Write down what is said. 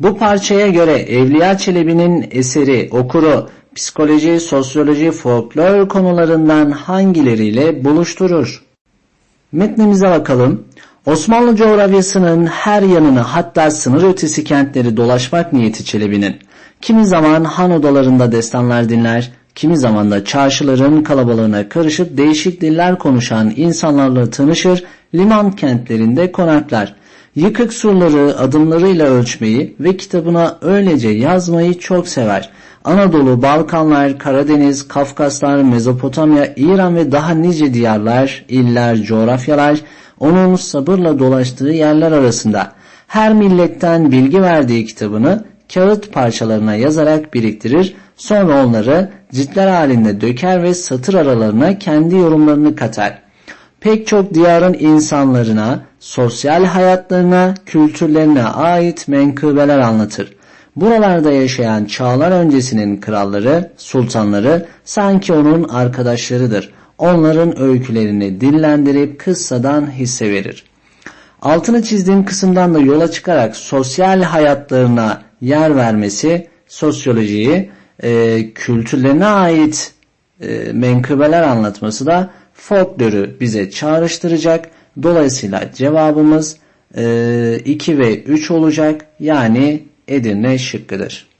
Bu parçaya göre Evliya Çelebi'nin eseri okuru psikoloji, sosyoloji, folklor konularından hangileriyle buluşturur? Metnimize bakalım. Osmanlı coğrafyasının her yanını hatta sınır ötesi kentleri dolaşmak niyeti Çelebi'nin. Kimi zaman han odalarında destanlar dinler, kimi zaman da çarşıların kalabalığına karışıp değişik diller konuşan insanlarla tanışır, liman kentlerinde konaklar. Yıkık surları adımlarıyla ölçmeyi ve kitabına öylece yazmayı çok sever. Anadolu, Balkanlar, Karadeniz, Kafkaslar, Mezopotamya, İran ve daha nice diyarlar, iller, coğrafyalar onun sabırla dolaştığı yerler arasında. Her milletten bilgi verdiği kitabını kağıt parçalarına yazarak biriktirir, sonra onları ciltler halinde döker ve satır aralarına kendi yorumlarını katar. Pek çok diyarın insanlarına, sosyal hayatlarına, kültürlerine ait menkıbeler anlatır. Buralarda yaşayan çağlar öncesinin kralları, sultanları sanki onun arkadaşlarıdır. Onların öykülerini dillendirip kıssadan hisse verir. Altını çizdiğim kısımdan da yola çıkarak sosyal hayatlarına yer vermesi, sosyolojiyi, e, kültürlerine ait e, menkıbeler anlatması da folklorü bize çağrıştıracak. Dolayısıyla cevabımız e, 2 ve 3 olacak. Yani Edirne şıkkıdır.